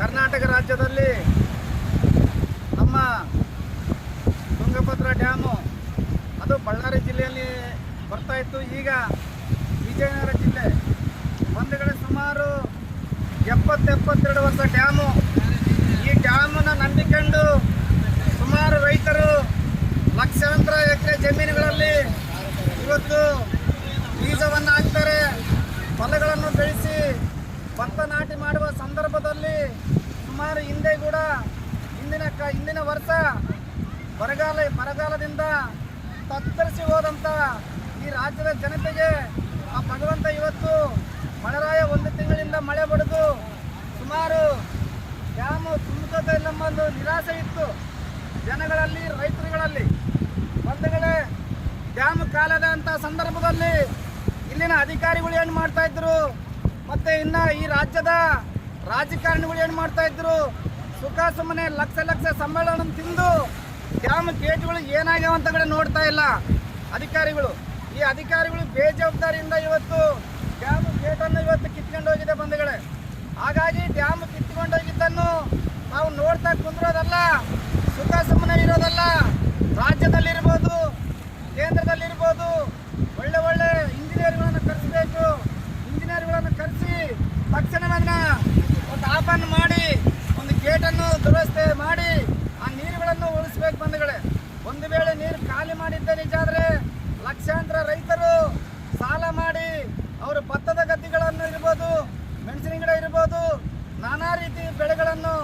ಕರ್ನಾಟಕ ರಾಜ್ಯದಲ್ಲಿ ನಮ್ಮ ತುಂಗಭದ್ರಾ ಡ್ಯಾಮು, ಅದು ಬಳ್ಳಾರಿ ಜಿಲ್ಲೆಯಲ್ಲಿ ಬರ್ತಾ ಇತ್ತು. ಈಗ ವಿಜಯನಗರ ಜಿಲ್ಲೆ ಒಂದು ಕಡೆ ಸುಮಾರು ಎಪ್ಪತ್ತೆಪ್ಪತ್ತೆರಡು ವರ್ಷ ಡ್ಯಾಮು. ಈ ಡ್ಯಾಮನ್ನು ನಂಬಿಕೊಂಡು ಸುಮಾರು ರೈತರು ಲಕ್ಷಾಂತರ ಎಕರೆ ಜಮೀನುಗಳಲ್ಲಿ ಇವತ್ತು ಬೀಜವನ್ನು ಹಾಕ್ತಾರೆ ಹೊಲಗಳನ್ನು ಬೆಳೆಸಿ ಸುಮಾರು ಹಿಂದೆ ಕೂಡ ಹಿಂದಿನ ಕ, ಹಿಂದಿನ ವರ್ಷ ಬರಗಾಲ, ಬರಗಾಲದಿಂದ ತತ್ತರಿಸಿ ಹೋದಂಥ ಈ ರಾಜ್ಯದ ಜನತೆಗೆ ಆ ಭಗವಂತ ಇವತ್ತು ಮಳೆರಾಯ ಒಂದು ತಿಂಗಳಿಂದ ಮಳೆ ಬಡಿದು ಸುಮಾರು ಡ್ಯಾಮು ತುಂಬುತ್ತದೆ ಒಂದು ನಿರಾಸೆ ಇತ್ತು. ಜನಗಳಲ್ಲಿ, ರೈತರುಗಳಲ್ಲಿ. ಬಂಧುಗಳೇ ಡ್ಯಾಮ್ ಕಾಲದ ಅಂತ ಸಂದರ್ಭದಲ್ಲಿ ಇಲ್ಲಿನ ಅಧಿಕಾರಿಗಳು ಏನು ಮಾಡ್ತಾ ಇದ್ರು? ಮತ್ತೆ ಇನ್ನ ಈ ರಾಜ್ಯದ ರಾಜಕಾರಣಿಗಳು ಏನು ಮಾಡ್ತಾ ಇದ್ರು? ಸುಖ ಸುಮ್ಮನೆ ಲಕ್ಷ ಲಕ್ಷ ಸಮ್ಮೇಳನ ತಿಂದು ಡ್ಯಾಮ್ ಗೇಟ್ಗಳು ಏನಾಗ್ಯಾವ ಅಂತ ಕಡೆ ನೋಡ್ತಾ ಇಲ್ಲ. ಅಧಿಕಾರಿಗಳು, ಈ ಅಧಿಕಾರಿಗಳು ಬೇಜವಾಬ್ದಾರಿಯಿಂದ ಇವತ್ತು ಡ್ಯಾಮ್ ಗೇಟನ್ನು ಇವತ್ತು ಕಿತ್ಕೊಂಡು ಹೋಗಿದೆ ಬಂಧುಗಳೇ. ಹಾಗಾಗಿ ಡ್ಯಾಮ್ ಕಿತ್ಕೊಂಡು ಹೋಗಿದ್ದನ್ನು ನಾವು ನೋಡ್ತಾ ಕುಂದಿರೋದಲ್ಲ, ಸುಖ ಸುಮ್ಮನೆ ಇರೋದಲ್ಲ, ರಾಜ್ಯದಲ್ಲಿರ್ಬೋದು ಕೇಂದ್ರದಲ್ಲಿರ್ಬೋದು ಒಳ್ಳೆ ಒಳ್ಳೆ ಇಂಜಿನಿಯರ್ಗಳನ್ನು ಕರೆಸಬೇಕು ಇಂಜಿನಿಯರ್ಗಳನ್ನು ಕರೆಸಿ ತಕ್ಷಣವೇ ಅದನ್ನ ಒಂದು ಮಾಡಿ, ಒಂದು ಗೇಟನ್ನು ದುರಸ್ತಿ ಮಾಡಿ, ಆ ನೀರುಗಳನ್ನು ಉಳಿಸ್ಬೇಕು ಬಂಧುಗಳೇ. ಒಂದು ವೇಳೆ ನೀರು ಖಾಲಿ ಮಾಡಿದ್ದ ನಿಜ ಆದರೆ ಲಕ್ಷಾಂತರ ರೈತರು ಸಾಲ ಮಾಡಿ ಅವರು ಭತ್ತದ ಗದ್ದೆಗಳನ್ನು ಇರ್ಬೋದು, ಮೆಣಸಿನ ಗಿಡ ಇರ್ಬೋದು, ನಾನಾ ರೀತಿ ಬೆಳೆಗಳನ್ನು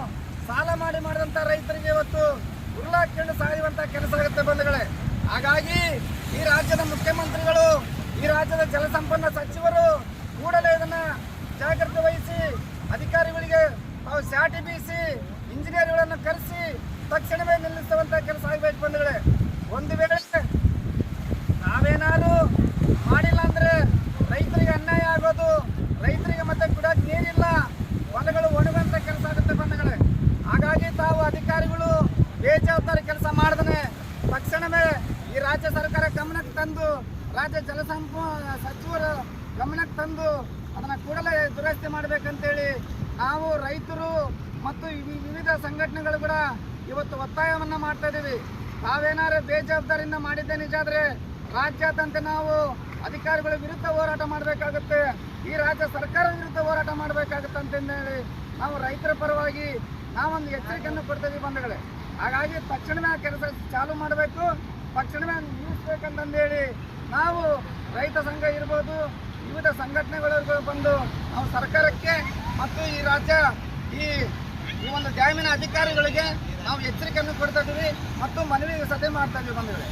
ಸಾಲ ಮಾಡಿ ಮಾಡಿದಂಥ ರೈತರಿಗೆ ಇವತ್ತು ಉರುಳಾಕೊಂಡು ಸಾಯುವಂಥ ಕೆಲಸ ಆಗುತ್ತೆ ಬಂಧುಗಳೇ. ಹಾಗಾಗಿ ಈ ರಾಜ್ಯದ ಮುಖ್ಯಮಂತ್ರಿಗಳು, ಈ ರಾಜ್ಯದ ಜಲಸಂಪನ್ನ ಸಚಿವರು ಕೂಡಲೇ ಇದನ್ನ ಜಾಗ್ರತೆ ವಹಿಸಿ ಅಧಿಕಾರಿಗಳಿಗೆ ತಾವು ಶಾಟಿ ಬೀಸಿ ಇಂಜಿನಿಯರ್ಗಳನ್ನು ಕರೆಸಿ ತಕ್ಷಣವೇ ನಿಲ್ಲಿಸುವಂಥ ಕೆಲಸ ಆಗಬೇಕು ಬಂಧುಗಳೇ. ಒಂದು ವೇಳೆ ನಾವೇನಾದ್ರು ಮಾಡಿಲ್ಲ ಅಂದ್ರೆ ರೈತರಿಗೆ ಅನ್ಯಾಯ ಆಗೋದು, ರೈತರಿಗೆ ಮತ್ತೆ ಕುಡಕ್ ನೀರಿಲ್ಲ, ಹೊಲಗಳು ಒಣಗುವಂತ ಕೆಲಸ ಆಗುತ್ತೆ ಬಂಧುಗಳೇ. ಹಾಗಾಗಿ ತಾವು ಅಧಿಕಾರಿಗಳು ಬೇಜವಾಬ್ದಾರಿ ಕೆಲಸ ಮಾಡಿದ್ರೆ ತಕ್ಷಣವೇ ಈ ರಾಜ್ಯ ಸರ್ಕಾರ ಗಮನಕ್ಕೆ ತಂದು, ರಾಜ್ಯ ಜಲಸಂಪ ಸಚಿವರು ಗಮನಕ್ಕೆ ತಂದು ಅದನ್ನ ಕೂಡಲೇ ದುರಸ್ತಿ ಮಾಡ್ಬೇಕಂತೇಳಿ ನಾವು ರೈತರು ಮತ್ತು ವಿವಿಧ ಸಂಘಟನೆಗಳು ಕೂಡ ಇವತ್ತು ಒತ್ತಾಯವನ್ನ ಮಾಡ್ತಾ ಇದ್ದೀವಿ. ತಾವೇನಾದ್ರು ಬೇಜವಾಬ್ದಾರಿಯಿಂದ ಮಾಡಿದ್ದೆ ನಿಜ ಆದರೆ ರಾಜ್ಯಾದ್ಯಂತ ನಾವು ಅಧಿಕಾರಿಗಳ ವಿರುದ್ಧ ಹೋರಾಟ ಮಾಡಬೇಕಾಗುತ್ತೆ. ಈ ರಾಜ್ಯ ಸರ್ಕಾರ ವಿರುದ್ಧ ಹೋರಾಟ ಮಾಡಬೇಕಾಗುತ್ತೆ ಅಂತಂದೇಳಿ ನಾವು ರೈತರ ಪರವಾಗಿ ನಾವೊಂದು ಎಚ್ಚರಿಕೆಯನ್ನು ಕೊಡ್ತೀವಿ ಬಂಧುಗಳೇ. ಹಾಗಾಗಿ ತಕ್ಷಣವೇ ಆ ಕೆಲಸ ಚಾಲು ಮಾಡಬೇಕು. ತಕ್ಷಣವೇ ನಿಲ್ಲಿಸ್ಬೇಕಂತಂದೇಳಿ ನಾವು ರೈತ ಸಂಘ ಇರ್ಬೋದು, ವಿವಿಧ ಸಂಘಟನೆಗಳು ಬಂದು ನಾವು ಸರ್ಕಾರಕ್ಕೆ ಮತ್ತು ಈ ರಾಜ್ಯ, ಈ ಈ ಒಂದು ಡ್ಯಾಮಿನ ಅಧಿಕಾರಿಗಳಿಗೆ ನಾವು ಎಚ್ಚರಿಕೆಯನ್ನು ಕೊಡ್ತಾ ಇದ್ದೀವಿ ಮತ್ತು ಮನವಿ ಸದೆ ಮಾಡ್ತಾ ಇದ್ದೀವಿ